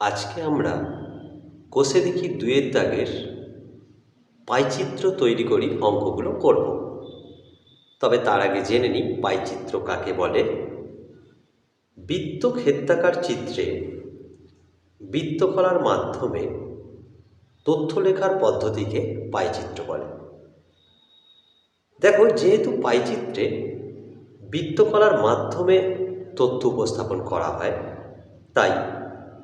আজকে আমরা কোষে দেখি দুয়ের দাগের পাইচিত্র তৈরি করি অঙ্কগুলো করব। তবে তার আগে জেনে নিই পাইচিত্র কাকে বলে। বৃত্ত ক্ষেত্রাকার চিত্রে বৃত্তকলার মাধ্যমে তথ্য লেখার পদ্ধতিকে পাইচিত্র বলে। দেখো, যেহেতু পাইচিত্রে বৃত্তকলার মাধ্যমে তথ্য উপস্থাপন করা হয়, তাই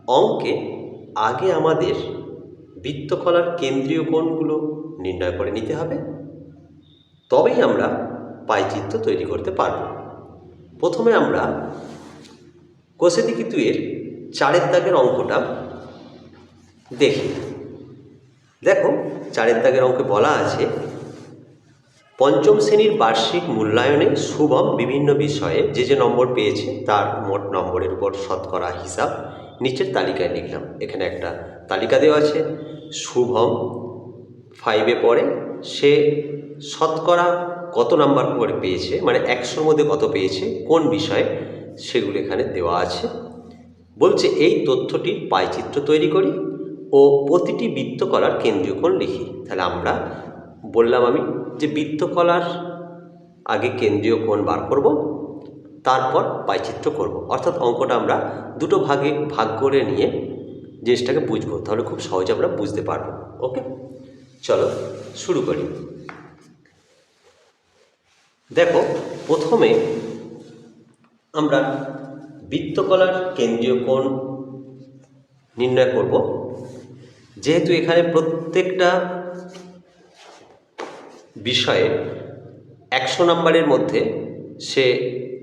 অঙ্কে আগে আমাদের বৃত্তকলার কেন্দ্রীয় কোণগুলো নির্ণয় করে নিতে হবে। তবেই আমরা পাইচিত্র তৈরি করতে পারব। প্রথমে আমরা কোষে দিকে চারের দাগের অঙ্কটা দেখি। দেখো, চারের দাগের অঙ্কে বলা আছে, পঞ্চম শ্রেণির বার্ষিক মূল্যায়নে শুভম বিভিন্ন বিষয়ে যে যে নম্বর পেয়েছে তার মোট নম্বরের উপর শতকরা হিসাব নিচের তালিকায় লিখলাম। এখানে একটা তালিকা দেওয়া আছে। শুভম ফাইভে পড়ে। সে শতকরা কত নাম্বার করে পেয়েছে? মানে একশোর মধ্যে কত পেয়েছে? কোন বিষয়ে? সেগুলো এখানে দেওয়া আছে। বলছে, এই তথ্যটির পাইচিত্র তৈরি করি ও প্রতিটি বৃত্তকলার কেন্দ্রীয় কোণ লিখি। তাহলে আমরা বললাম আমি যে বৃত্তকলার আগে কেন্দ্রীয় কোণ বার করব। তারপর পাইচিত্র করব। অর্থাৎ অঙ্কটা আমরা দুটো ভাগে ভাগ করে নিয়ে জিনিসটাকে বুঝব, তাহলে খুব সহজে আমরা বুঝতে পারব। ওকে? চলো শুরু করি। দেখো, প্রথমে আমরা বৃত্তকলার কেন্দ্রীয় কোণ নির্ণয় করব। যেহেতু এখানে প্রত্যেকটা বিষয়ে একশো নাম্বারের মধ্যে সে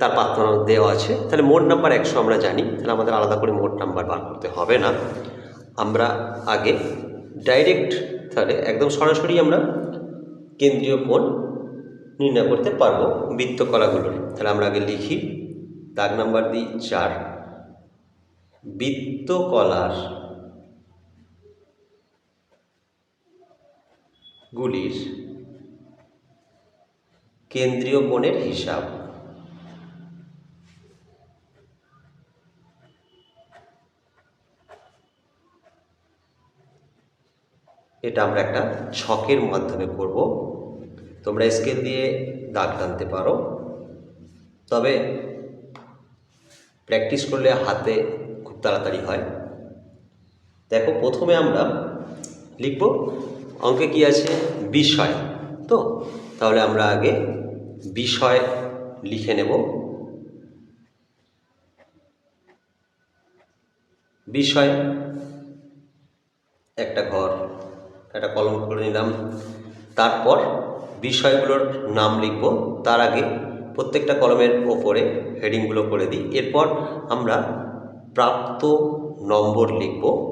তার নম্বর দেওয়া আছে। তাহলে মোট নাম্বার একশো আমরা জানি। তাহলে আমাদের আলাদা করে মোট নাম্বার বার করতে হবে না। আমরা আগে ডাইরেক্ট তাহলে একদম সরাসরি আমরা কেন্দ্রীয় কোণ নির্ণয় করতে পারব বৃত্ত বৃত্তকলাগুলোর তাহলে আমরা আগে লিখি, দাগ নাম্বার দিই, চার। বৃত্তকলার গুলির কেন্দ্রীয় কোণের হিসাব। এটা আমরা একটা ছকের মাধ্যমে করব। তোমরা স্কেল দিয়ে দাগ টানতে পারো। তবে প্র্যাকটিস করলে হাতে খুব তাড়াতাড়ি হয়। দেখো প্রথমে আমরা লিখব অঙ্কে কি আছে? বিষয়। তো তাহলে আমরা আগে বিষয় লিখে নেব। বিষয়, একটা ঘর। একটা কলম করে নিলাম। তারপর বিষয়গুলোর নাম লিখব। তার আগে প্রত্যেকটা কলমের ওপরে হেডিংগুলো করে দিই। এরপর আমরা প্রাপ্ত নম্বর লিখব।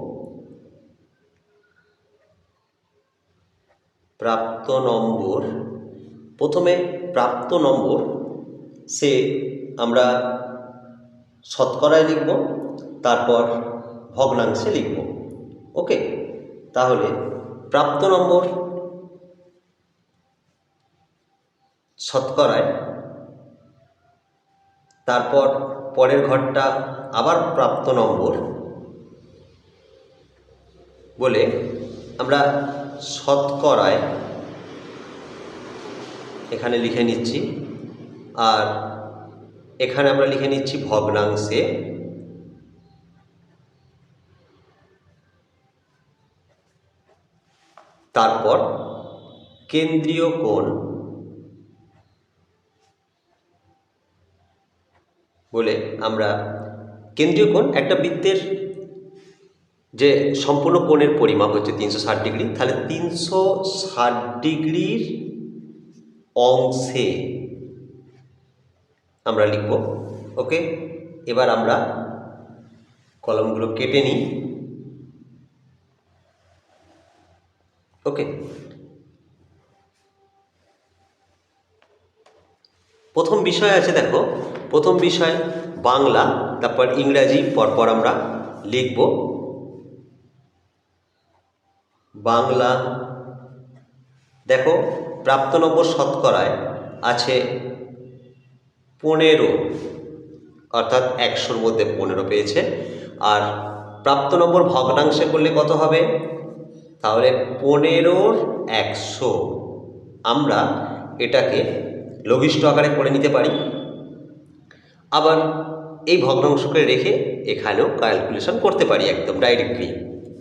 প্রাপ্ত নম্বর। প্রথমে প্রাপ্ত নম্বর সে আমরা শতকরায় লিখব, তারপর ভগ্নাংশে লিখব। ওকে? তাহলে প্রাপ্ত নম্বর, শতকরায়। তারপর পরের ঘরটা আবার প্রাপ্ত নম্বর। বলে আমরা শতকরায় এখানে লিখে নিচ্ছি। আর এখানে আমরা লিখে নিচ্ছি ভগ্নাংশে তারপর কেন্দ্রীয় কোণ বলে আমরা কেন্দ্রীয় কোণ একটা বৃত্তের যে সম্পূর্ণ কোণের পরিমাপ হচ্ছে তিনশো ষাট ডিগ্রি, তাহলে তিনশো ষাট ডিগ্রির অংশে আমরা লিখব। ওকে? এবার আমরা কলমগুলো কেটে নিই। ওকে। প্রথম বিষয় আছে, দেখো। প্রথম বিষয়, বাংলা, তারপর ইংরাজি, পরপর আমরা লিখব। বাংলা, দেখো প্রাপ্ত নম্বর শতকরায় আছে পনেরো, অর্থাৎ একশোর মধ্যে পনেরো পেয়েছে। আর প্রাপ্ত নম্বর ভগ্নাংশে করলে কত হবে? তাহলে পনেরোর একশো। আমরা এটাকে লঘিষ্ঠ আকারে করে নিতে পারি। আবার এই ভগ্নাংশকে রেখে এখানেও ক্যালকুলেশন করতে পারি একদম ডাইরেক্টলি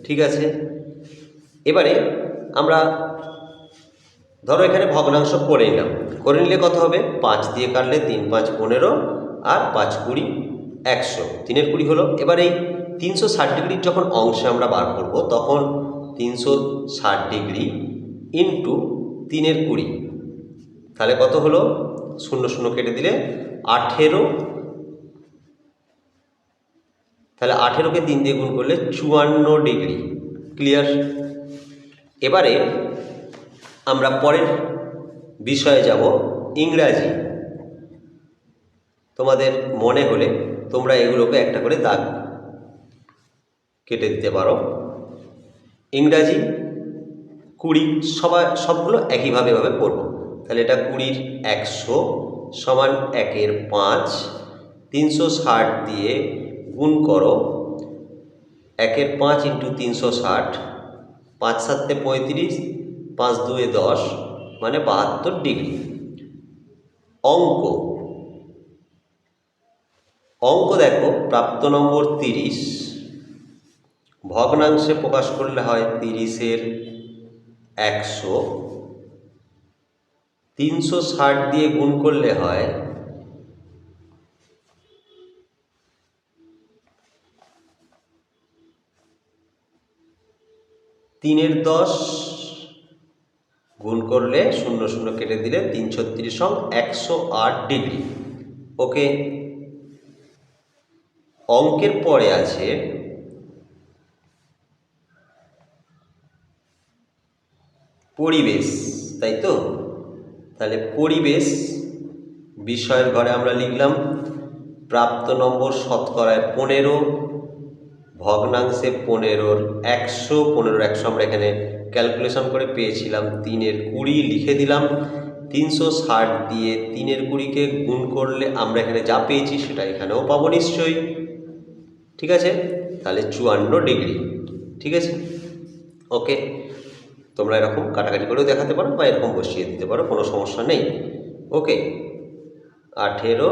ঠিক আছে? এবারে আমরা ধরো এখানে ভগ্নাংশ করে নিলাম। করে নিলে কত হবে? পাঁচ দিয়ে কাটলে তিন, পাঁচ পনেরো আর পাঁচ কুড়ি একশো। তিনের কুড়ি হলো। এবার এই তিনশো ষাট ডিগ্রির যখন অংশে আমরা বার করব, তখন তিনশো ষাট ডিগ্রি ইন্টু তিনের কুড়ি। তাহলে কত হলো? শূন্য শূন্য কেটে দিলে আঠেরো। তাহলে আঠেরোকে তিন দিয়ে গুণ করলে চুয়ান্ন ডিগ্রি। ক্লিয়ার এবারে আমরা পরের বিষয়ে যাব ইংরাজি। তোমাদের মনে হলে তোমরা এগুলোকে একটা করে দাগ কেটে দিতে পারো। ইংরাজি, কুড়ি সবাই সবগুলো একইভাবে ভাবে পড়ব। তাহলে এটা কুড়ির একশো সমান একের পাঁচ, তিনশো ষাট দিয়ে গুণ করো, একের পাঁচ ইন্টু তিনশো ষাট, পাঁচ সাতে পঁয়ত্রিশ, পাঁচ দুয়ে দশ মানে বাহাত্তর ডিগ্রি। অঙ্ক। অঙ্ক দেখো, প্রাপ্ত নম্বর তিরিশ। ভগ্নাংশে প্রকাশ করলে হয় তিরিশের একশো। তিনশো ষাট দিয়ে গুণ করলে হয় তিনের দশ। গুণ করলে শূন্য শূন্য কেটে দিলে তিন ছত্রিশ সং একশো আট ডিগ্রি। ওকে। অঙ্কের পরে আছে পরিবেশ, তাই তো? তাহলে পরিবেশ বিষয়ের ঘরে আমরা লিখলাম, প্রাপ্ত নম্বর শতকরায় পনেরো, ভগ্নাংশে পনেরোর একশো পনেরোর একশো আমরা এখানে ক্যালকুলেশন করে পেয়েছিলাম, তিনের কুড়ি লিখে দিলাম, তিনশো ষাট দিয়ে তিনের কুড়িকে গুণ করলে আমরা এখানে যা পেয়েছি সেটা এখানেও পাবো নিশ্চয়ই। ঠিক আছে? তাহলে চুয়ান্ন ডিগ্রি, ঠিক আছে? ওকে তোমরা এরকম কাটাকাটি করেও দেখাতে পারো বা এরকম বসিয়ে দিতে পারো, কোনো সমস্যা নেই। ওকে আঠেরো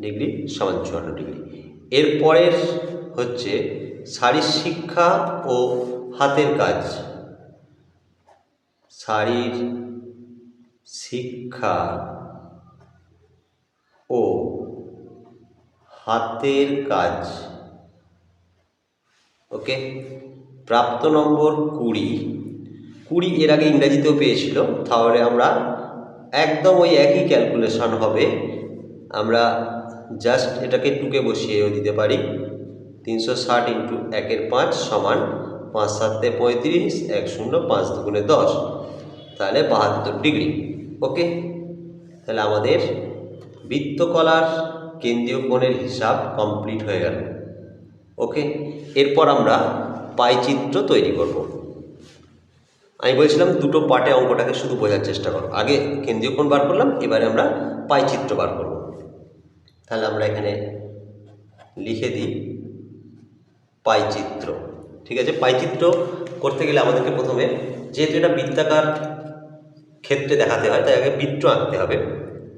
ডিগ্রি সমান চুয়ান্ন ডিগ্রি। এরপরের হচ্ছে শারীর শিক্ষা ও হাতের কাজ। শারীর শিক্ষা ও হাতের কাজ। ওকে প্রাপ্ত নম্বর কুড়ি। কুড়ি এর আগে ইংরাজিতেও পেয়েছিল, তাহলে আমরা একদম ওই একই ক্যালকুলেশন হবে। আমরা জাস্ট এটাকে টুকে বসিয়েও দিতে পারি। তিনশো ষাট ইন্টু একের পাঁচ সমান পাঁচ সাতে পঁয়ত্রিশ, এক শূন্য পাঁচ দুগুণে দশ। তাহলে বাহাত্তর ডিগ্রি ওকে তাহলে আমাদের বৃত্তকলার কেন্দ্রীয় কোণের হিসাব কমপ্লিট হয়ে গেল। ওকে এরপর আমরা পাইচিত্র তৈরি করব। আমি বলছিলাম দুটো পার্টে অঙ্কটাকে শুধু বোঝার চেষ্টা করো। আগে কেন্দ্রীয় কোণ বার করলাম, এবারে আমরা পাইচিত্র বার করব। তাহলে আমরা এখানে লিখে দিই পাইচিত্র। ঠিক আছে? পাইচিত্র করতে গেলে আমাদেরকে প্রথমে, যেহেতু এটা বৃত্তাকার ক্ষেত্রে দেখাতে হয়, তাই আগে বৃত্ত আঁকতে হবে।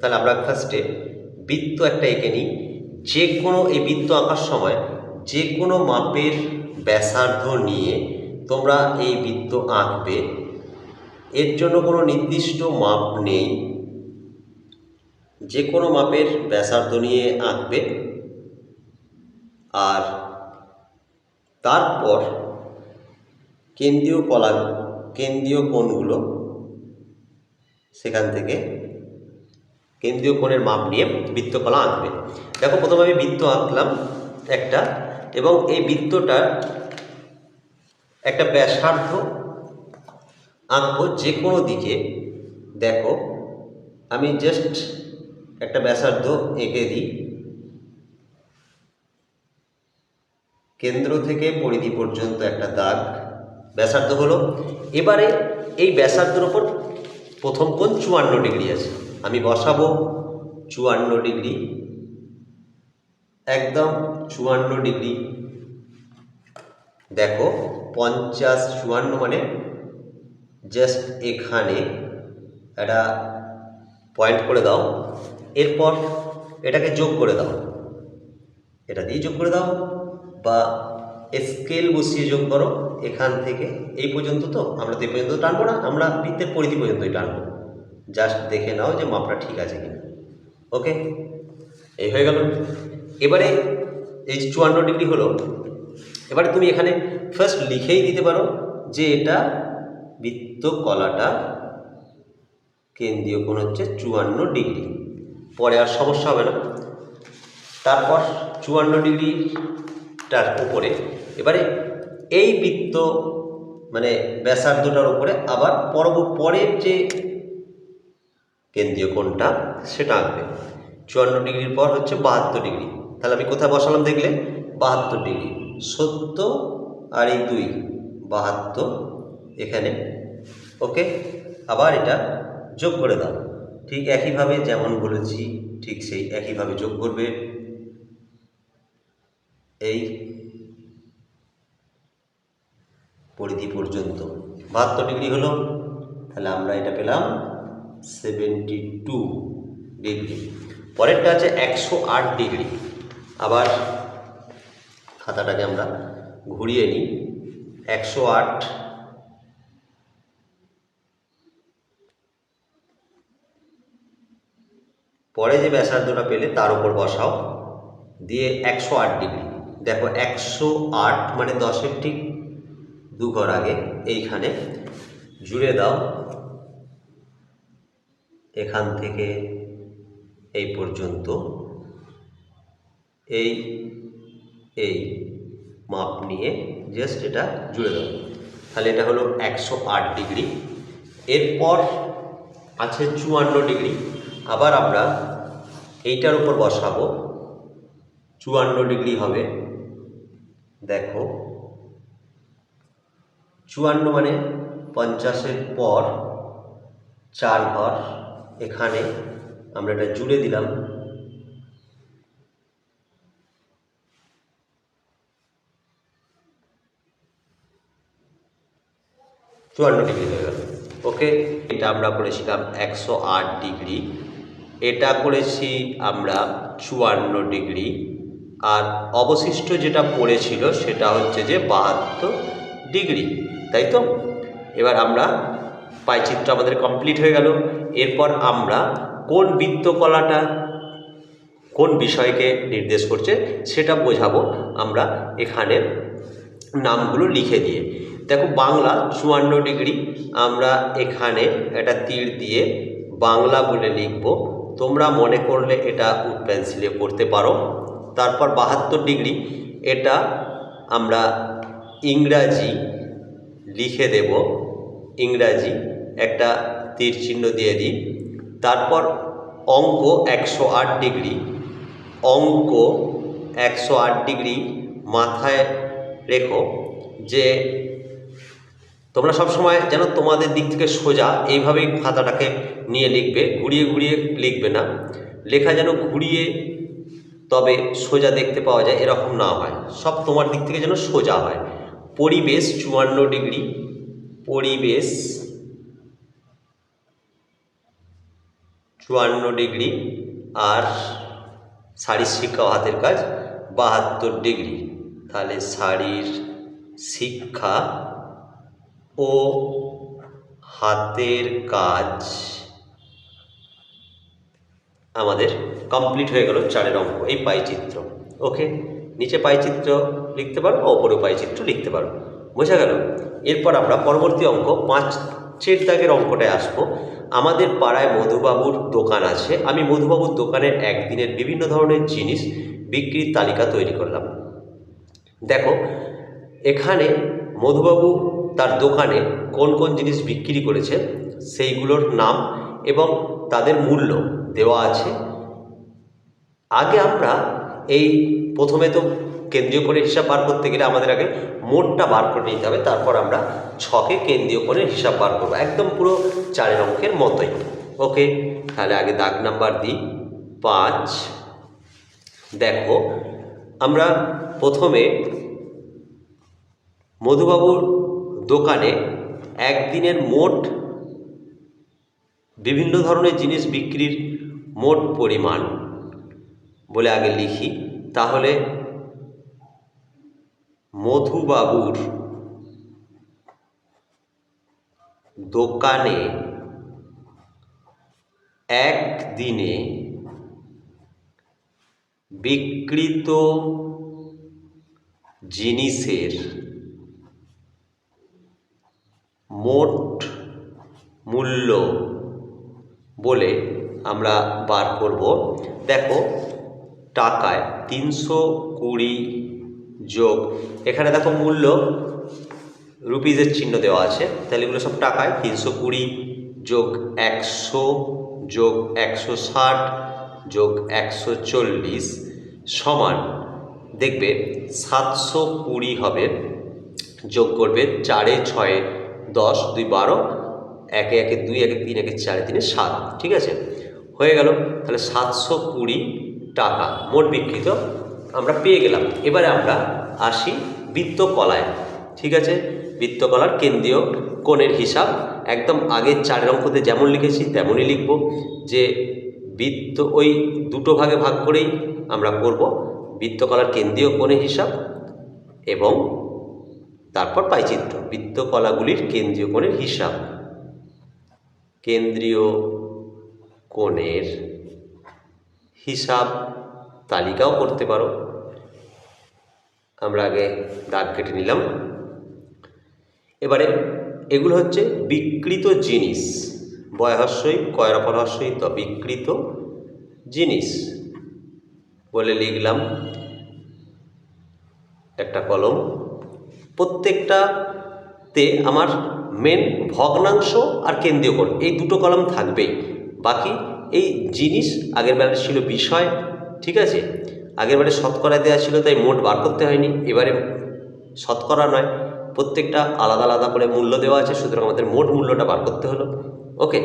তাহলে আমরা ফার্স্টে বৃত্ত একটা এঁকে নিই। যে কোনো এই বৃত্ত আঁকার সময় যে কোনো মাপের ব্যাসার্ধ নিয়ে তোমরা এই বৃত্ত আঁকবে। এর জন্য কোনো নির্দিষ্ট মাপ নেই। যে কোনো মাপের ব্যাসার্ধ নিয়ে আঁকবে। আর তারপর কেন্দ্রীয় কলা, কেন্দ্রীয় কোণগুলো সেখান থেকে কেন্দ্রীয় কোণের মাপ নিয়ে বৃত্তকলা আঁকবে। দেখো, প্রথমে আমি বৃত্ত আঁকলাম একটা এবং এই বৃত্তটার একটা ব্যাসার্ধ আঁকবো যে কোনো দিকে। দেখো, আমি জাস্ট একটা ব্যাসার্ধ এঁকে দিই। কেন্দ্র থেকে পরিধি পর্যন্ত একটা দাগ। ব্যাসার্ধ হলো, এবারে এই ব্যাসার্ধের ওপর প্রথম কোণ চুয়ান্ন ডিগ্রি আছে। আমি বসাবো চুয়ান্ন ডিগ্রি। একদম চুয়ান্ন ডিগ্রি। দেখো, পঞ্চাশ চুয়ান্ন মানে জাস্ট এখানে একটা পয়েন্ট করে দাও। এরপর এটাকে যোগ করে দাও। এটা দিয়ে যোগ করে দাও বা স্কেল বসিয়ে যোগ করো। এখান থেকে এই পর্যন্ত তো, আমরা তো এই পর্যন্ত টানবো না, আমরা বৃত্তের পরিধি পর্যন্তই টানবো। জাস্ট দেখে নাও যে মাপটা ঠিক আছে কিনা। ওকে এই হয়ে গেল। এবারে এই চুয়ান্ন ডিগ্রি হলো, এবারে তুমি এখানে ফার্স্ট লিখেই দিতে পারো যে এটা বৃত্ত কলাটা কেন্দ্রীয় কোণ হচ্ছে চুয়ান্ন ডিগ্রি। পরে আর সমস্যা হবে না। তারপর চুয়ান্ন ডিগ্রিটার উপরে, এবারে এই বৃত্ত মানে ব্যাসার্ধটার উপরে আবার পরব, পরের যে কেন্দ্রীয় কোণটা সেটা আঁকবে। চুয়ান্ন ডিগ্রির পর হচ্ছে বাহাত্তর ডিগ্রি। তাহলে আমি কোথায় বসালাম দেখলে? বাহাত্তর ডিগ্রি। সত্তর আর এই দুই, বাহাত্তর। এখানে, ওকে? আবার এটা যোগ করে দাও। ঠিক একইভাবে যেমন বলেছি, ঠিক সেই একইভাবে যোগ করবে। এই পরিধি পর্যন্ত। বাহাত্তর ডিগ্রি হলো, তাহলে আমরা এটা পেলাম সেভেন্টি টু ডিগ্রি। পরেরটা আছে একশো আট ডিগ্রি। আবার খাতাটাকে আমরা ঘুরিয়ে নিই। একশো আট। পরে যে ব্যাসার্ধটা পেলে তার উপর বসাও। দিয়ে একশো আট ডিগ্রি। দেখো একশো আট মানে দশের ঠিক দু ঘর আগে। এইখানে জুড়ে দাও। এখান থেকে এই পর্যন্ত। এই এই মাপ নিয়ে জাস্ট এটা জুড়ে দাও তাহলে এটা হলো একশো আট ডিগ্রি। এরপর আছে চুয়ান্ন ডিগ্রি। আবার আমরা এইটার উপর বসাবো। চুয়ান্ন ডিগ্রি হবে। দেখো, চুয়ান্ন মানে পঞ্চাশের পর চার ঘর। এখানে আমরা এটা জুড়ে দিলাম। চুয়ান্ন ডিগ্রি হয়ে গেল। ওকে? এটা আমরা করেছিলাম একশো আট ডিগ্রি। এটা করেছি আমরা চুয়ান্ন ডিগ্রি। আর অবশিষ্ট যেটা পড়েছিল সেটা হচ্ছে যে বাহাত্তর ডিগ্রি। তাই তো? এবার আমরা পাইচিত্র আমাদের কমপ্লিট হয়ে গেল। এরপর আমরা কোন বৃত্তকলাটা কোন বিষয়কে নির্দেশ করছে সেটা বোঝাবো আমরা এখানে নামগুলো লিখে দিয়ে। দেখো বাংলা চুয়ান্ন ডিগ্রি, আমরা এখানে একটা তীর দিয়ে বাংলা বলে লিখব। তোমরা মনে করলে এটা উড পেন্সিলে করতে পারো। তারপর বাহাত্তর ডিগ্রি, এটা আমরা ইংরাজি লিখে দেব। ইংরাজি একটা তীর চিহ্ন দিয়ে দিই। তারপর অঙ্ক একশো আট ডিগ্রি। অঙ্ক একশো আট ডিগ্রি মাথায় রেখো যে তোমরা সবসময় যেন তোমাদের দিক থেকে সোজা এইভাবেই খাতাটাকে নিয়ে লিখবে, ঘুরিয়ে ঘুরিয়ে লিখবে না। লেখা যেন ঘুরিয়ে তবে সোজা দেখতে পাওয়া যায়, এরকম না হয়। সব তোমার দিক থেকে যেন সোজা হয়। পরিবেশ চুয়ান্ন ডিগ্রি। পরিবেশ চুয়ান্ন ডিগ্রি আর শাড়ির শিক্ষা হাতের কাজ বাহাত্তর ডিগ্রি। তাহলে শাড়ির শিক্ষা ও হাতের কাজ। আমাদের কমপ্লিট হয়ে গেল চারের অঙ্ক, এই পাইচিত্র। ওকে নিচে পাইচিত্র লিখতে পারো ওপরে পাইচিত্র লিখতে পারো। বোঝা গেল? এরপর আমরা পরবর্তী অঙ্ক, পাঁচের দাগের অঙ্কটায় আসব। আমাদের পাড়ায় মধুবাবুর দোকান আছে। আমি মধুবাবুর দোকানের একদিনের বিভিন্ন ধরনের জিনিস বিক্রির তালিকা তৈরি করলাম। দেখো, এখানে মধুবাবু তার দোকানে কোন কোন জিনিস বিক্রি করেছে সেইগুলোর নাম এবং তাদের মূল্য দেওয়া আছে। আগে আমরা এই প্রথমে তো কেন্দ্রীয় করে হিসাব বার করতে গেলে আমাদের আগে মোটটা বার করে নিতে হবে, তারপর আমরা ছকে কেন্দ্রীয় করে হিসাব বার করব। একদম পুরো চারের অঙ্কের মতোই। ওকে, তাহলে আগে দাগ নাম্বার দিই। পাঁচ। দেখো, আমরা প্রথমে মধুবাবুর দোকানে একদিনের মোট বিভিন্ন ধরনের জিনিস বিক্রির মোট পরিমাণ বলে আগে লিখি। তাহলে মধুবাবুর দোকানে একদিনে বিকৃত জিনিসের মোট মূল্য বলে আমরা বার করব। দেখো, টাকায় তিনশো কুড়ি যোগ, এখানে দেখো মূল্য রুপিজের চিহ্ন দেওয়া আছে। তাহলে এগুলো সব টাকায়, তিনশো কুড়ি যোগ একশো যোগ একশো ষাট যোগ একশো চল্লিশ সমান, দেখবে সাতশো কুড়ি হবে, যোগ করবে চারে ছয়ে দশ, দুই বারো, একে একে দুই, একে তিন, একে চারে তিনে সাত, ঠিক আছে? হয়ে গেল, তাহলে সাতশো কুড়ি টাকা মোট বিকৃত আমরা পেয়ে গেলাম। এবারে আমরা আসি বৃত্তকলায়, ঠিক আছে? বৃত্তকলার কেন্দ্রীয় কোণের হিসাব, একদম আগের চারের অঙ্কতে যেমন লিখেছি, তেমনই লিখব যে বৃত্ত ওই দুটো ভাগে ভাগ করেই আমরা করব বৃত্তকলার কেন্দ্রীয় কোণের হিসাব এবং তারপর পাইচিত্র। বৃত্তকলাগুলির কেন্দ্রীয় কোণের হিসাব। কেন্দ্রীয় কোণের হিসাব তালিকাও করতে পারো। আমরা আগে দাগ কেটে নিলাম। এবারে এগুলো হচ্ছে বিকৃত জিনিস। বয়হস্যই, কয়রাপরহস্যই তো বিকৃত জিনিস। বলে লিখলাম একটা কলম। প্রত্যেকটাতে আমার মেন ভগ্নাংশ আর কেন্দ্রীয় কোণ, এই দুটো কলম থাকবেই। বাকি এই জিনিস আগের বেলা ছিল বিষয়, ঠিক আছে? আগের বারে শতকরা দেওয়া ছিল, তাই মোট বার করতে হয়নি। এবারে শতকরা নয়, প্রত্যেকটা আলাদা আলাদা করে মূল্য দেওয়া আছে, সুতরাং আমাদের মোট মূল্যটা বার করতে হলো। ওকে,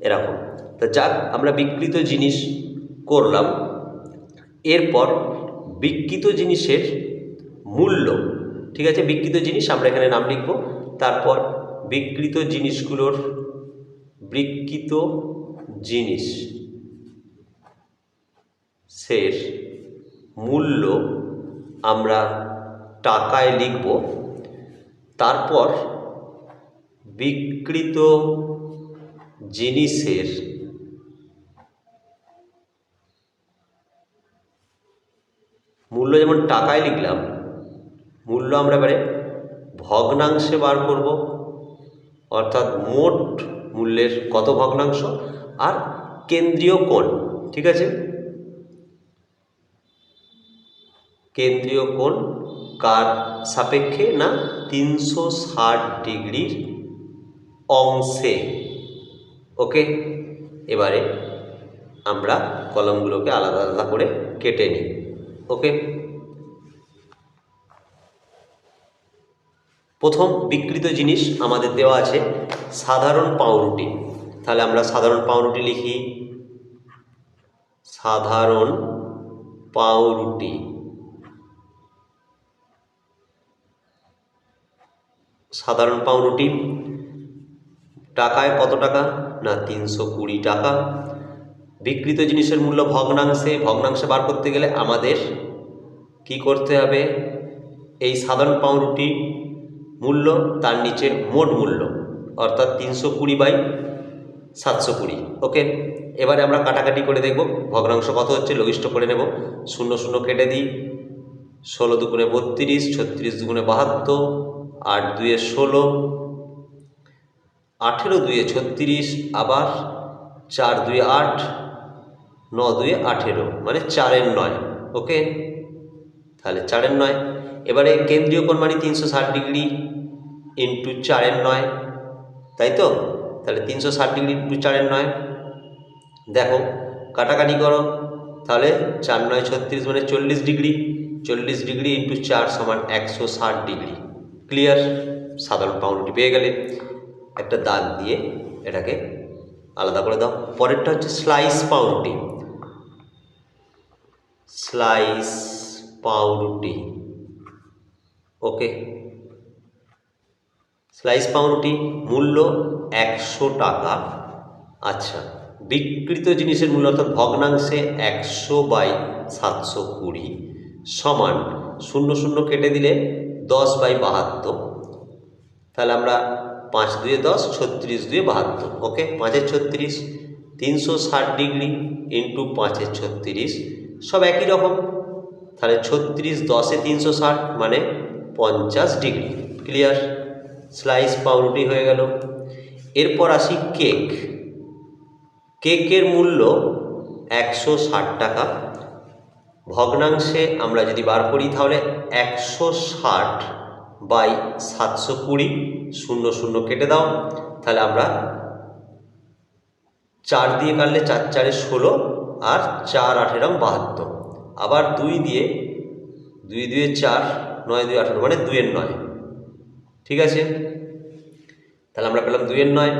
এরকম। তা যাক, আমরা বিকৃত জিনিস করলাম। এরপর বিকৃত জিনিসের মূল্য ঠিক আছে? বিকৃত জিনিস, আমরা এখানে নাম লিখব। তারপর বিকৃত জিনিসগুলোর বিকৃত জিনিস সের মূল্য আমরা টাকায় লিখব। তারপর বিকৃত জিনিসের মূল্য যেমন টাকায় লিখলাম মূল্য আমরা এবারে ভগ্নাংশে বার করব। অর্থাৎ মোট মূল্যের কত ভগ্নাংশ? আর কেন্দ্রীয় কোণ, ঠিক আছে? কেন্দ্রীয় কোণ কার সাপেক্ষে না তিনশো ষাট ডিগ্রির অংশে? ওকে? এবারে আমরা কলমগুলোকে আলাদা আলাদা করে কেটে নিই। ওকে? প্রথম বিকৃত জিনিস আমাদের দেওয়া আছে সাধারণ পাউরুটি। তাহলে আমরা সাধারণ পাউরুটি লিখি। সাধারণ পাউরুটি। সাধারণ পাউরুটি। টাকায় কত টাকা? না, তিনশো কুড়ি টাকা। বিকৃত জিনিসের মূল্য ভগ্নাংশে ভগ্নাংশে বার করতে গেলে আমাদের কি করতে হবে? এই সাধারণ পাউরুটি মূল্য, তার নিচে মোট মূল্য, অর্থাৎ তিনশো কুড়ি বাই সাতশো কুড়ি। ওকে? এবারে আমরা কাটাকাটি করে দেখব, ভগ্নাংশ কত হচ্ছে, লঘিষ্ঠ করে নেব। শূন্য শূন্য কেটে দিই, ষোলো দুগুণে বত্রিশ, ছত্রিশ দুগুণে বাহাত্তর, আট দুয়ে ষোলো, আঠেরো দুয়ে ছত্রিশ, আবার চার দুয়ে আট, ন দুয়ে আঠেরো মানে চারের নয়, ওকে? তাহলে চারের নয় এবারে কেন্দ্রীয় কোণ মানে তিনশো ষাট ডিগ্রি ইন্টু চারের নয়, তাই তো? তাহলে তিনশো ষাট ডিগ্রি ইন্টু চারের নয়। দেখো, কাটাকাটি করো, তাহলে চার নয় ছত্রিশ মানে চল্লিশ ডিগ্রি চল্লিশ ডিগ্রি ইন্টু চার সমান একশো ষাট ডিগ্রি। ক্লিয়ার সাধারণ পাউরুটি পেয়ে গেলে। একটা দাগ দিয়ে এটাকে আলাদা করে দাও। পরেরটা হচ্ছে স্লাইস পাউরুটি স্লাইস পাউরুটি ওকে স্লাইস পাউরুটি মূল্য একশো টাকা। আচ্ছা বিকৃত জিনিসের মূল্য অর্থাৎ ভগ্নাংশে একশো বাই সাতশো কুড়ি সমান শূন্য শূন্য কেটে দিলে দশ বাই বাহাত্তর। তাহলে আমরা পাঁচ দুয়ে দশ, ছত্রিশ দুয়ে বাহাত্তর। ওকে পাঁচের ছত্রিশ, তিনশো ষাট ডিগ্রি ইন্টু পাঁচের ছত্রিশ। সব একই রকম। তাহলে ছত্রিশ দশে তিনশো ষাট মানে পঞ্চাশ ডিগ্রি। ক্লিয়ার স্লাইস পাউরুটি হয়ে গেল। এরপর আসি কেক কেকের মূল্য একশো ষাট টাকা। ভগ্নাংশে আমরা যদি বার করি তাহলে একশো ষাট বাই সাতশো কুড়ি। শূন্য শূন্য কেটে দাও। তাহলে আমরা চার দিয়ে কাটলে চার, চারে ষোলো আর চার আঠেরো বাহাত্তর। আবার দুই দিয়ে, দুই দুয়ে চার নয় দুই আঠেরো মানে দুইয়ের নয়। ঠিক আছে? তাহলে আমরা পেলাম দুইয়ের নয়।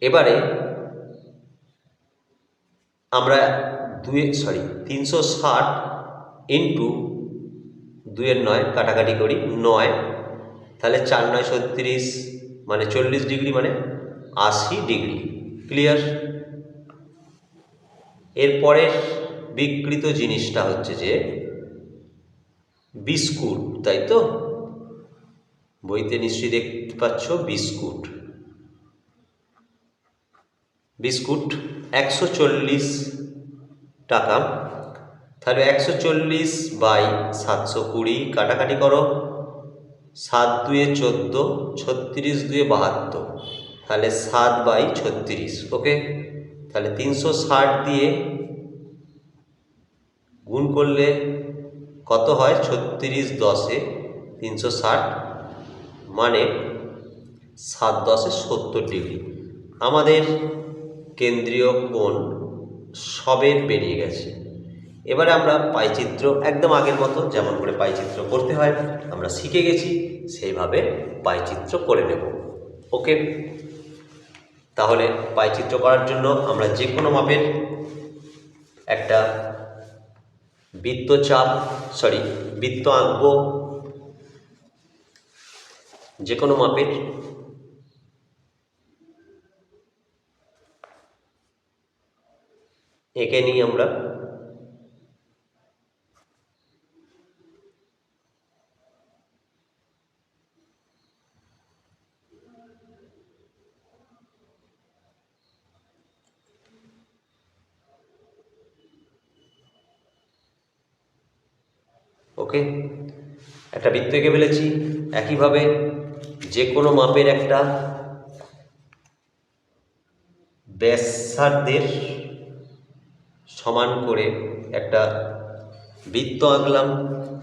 এবারে আমরা দুয়ে সরি তিনশো ষাট ইন্টু দুইয়ের নয়, কাটাকাটি করি, নয়। তাহলে চার নয় ছত্রিশ মানে চল্লিশ ডিগ্রি মানে আশি ডিগ্রি। ক্লিয়ার এরপরের বিকৃত জিনিসটা হচ্ছে যে বিস্কুট, তাই তো? বইতে নিশ্চয়ই দেখতে পাচ্ছ বিস্কুট। বিস্কুট একশো চল্লিশ টাকা। তাহলে একশো চল্লিশ বাই সাতশো কুড়ি কাটাকাটি করো। সাত দুয়ে চোদ্দ, ছত্রিশ দুয়ে বাহাত্তর। তাহলে সাত বাই ছত্রিশ, ওকে? তাহলে তিনশো ষাট দিয়ে গুণ করলে কত হয়? ছত্রিশ দশে তিনশো ষাট মানে সাত দশে সত্তর ডিগ্রি। আমাদের কেন্দ্রীয় কোণ সবের বেরিয়ে গেছে। এবারে আমরা পাইচিত্র একদম আগের মতো যেমন করে পাইচিত্র করতে হয়, আমরা শিখে গেছি, সেইভাবে পাইচিত্র করে নেব। ওকে? তাহলে পাইচিত্র করার জন্য আমরা যে কোনো মাপের একটা বৃত্তচাপ সরি বৃত্ত আঁকব যে কোনো মাপের। এঁকে নিই আমরা ওকে? একটা বৃত্ত এঁকে ফেলেছি। একইভাবে যে কোনো মাপের একটা ব্যাসার্ধের সমান করে একটা বৃত্ত আঁকলাম।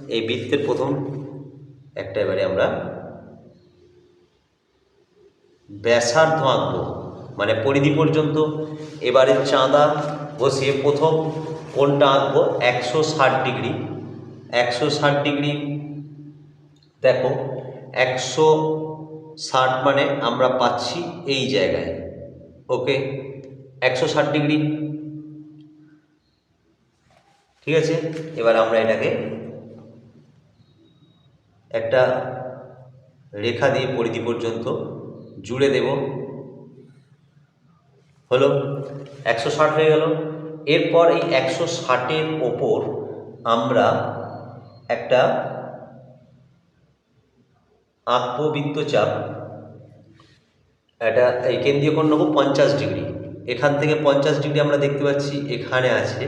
এই বৃত্তের প্রথম একটা এবারে আমরা ব্যাসার্ধ আঁকবো। মানে পরিধি পর্যন্ত এবারে চাঁদা বসিয়ে প্রথম কোনটা আঁকবো একশো ষাট ডিগ্রি। একশো ষাট ডিগ্রি। দেখো, একশো ষাট মানে আমরা পাচ্ছি এই জায়গায়। ওকে? একশো ষাট ডিগ্রি। ঠিক আছে? এবার আমরা এটাকে একটা রেখা দিয়ে পরিধি পর্যন্ত জুড়ে দেব। হলো, একশো ষাট হয়ে গেল। এরপর এই একশো ষাটের ওপর আমরা একটা আঁকবো বৃত্তচাপ এটা এই কেন্দ্রীয় কোণ নেব পঞ্চাশ ডিগ্রি। এখান থেকে পঞ্চাশ ডিগ্রি আমরা দেখতে পাচ্ছি, এখানে আছে।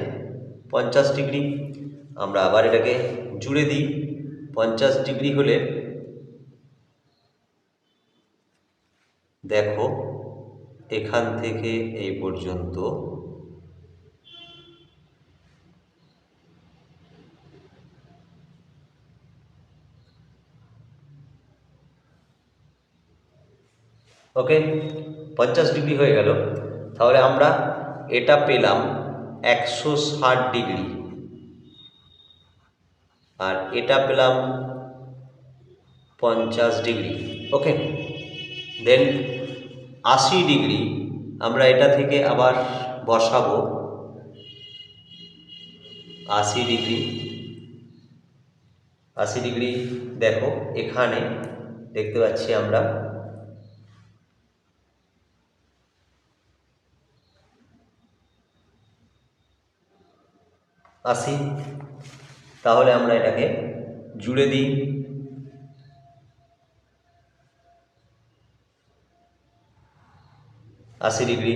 পঞ্চাশ ডিগ্রি, আমরা আবার এটাকে জুড়ে দিই। পঞ্চাশ ডিগ্রি হলে দেখো, এখান থেকে এই পর্যন্ত ওকে? পঞ্চাশ ডিগ্রি হয়ে গেল। তাহলে আমরা এটা পেলাম একশো ষাট ডিগ্রি। আর এটা পেলাম পঞ্চাশ ডিগ্রি। ওকে? দেন আশি ডিগ্রি আমরা এটা থেকে আবার বসাবো। আশি ডিগ্রি। আশি ডিগ্রি দেখো এখানে দেখতে পাচ্ছি আমরা। আশি তাহলে আমরা এটাকে জুড়ে দিই। আশি ডিগ্রি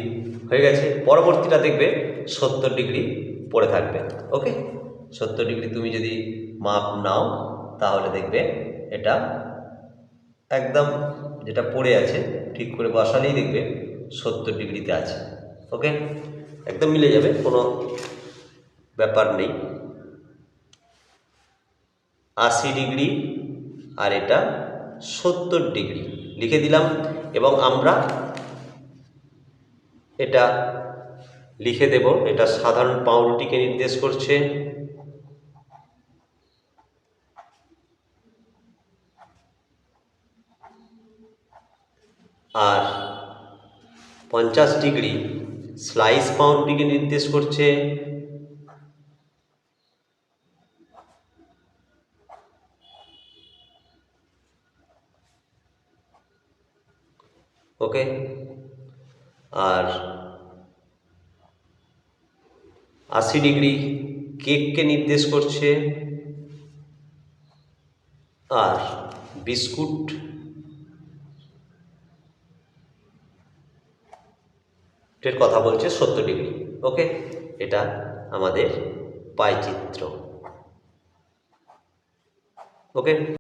হয়ে গেছে। পরবর্তীটা দেখবে সত্তর ডিগ্রি পড়ে থাকবে। ওকে? সত্তর ডিগ্রি তুমি যদি মাপ নাও, তাহলে দেখবে এটা একদম যেটা পড়ে আছে, ঠিক করে বসালেই দেখবে সত্তর ডিগ্রিতে আছে। ওকে? একদম মিলে যাবে কোনো ব্যাপার নেই। আশি ডিগ্রি আর এটা সত্তর ডিগ্রি লিখে দিলাম এবং আমরা এটা লিখে দেব। এটা সাধারণ পাউরুটিকে নির্দেশ করছে। আর পঞ্চাশ ডিগ্রি স্লাইস পাউরুটিকে নির্দেশ করছে। ওকে? আর আশি ডিগ্রি কেককে নির্দেশ করছে। আর বিস্কুট এর কথা বলছে সত্তর ডিগ্রি, ওকে? এটা আমাদের পাই চিত্র ওকে?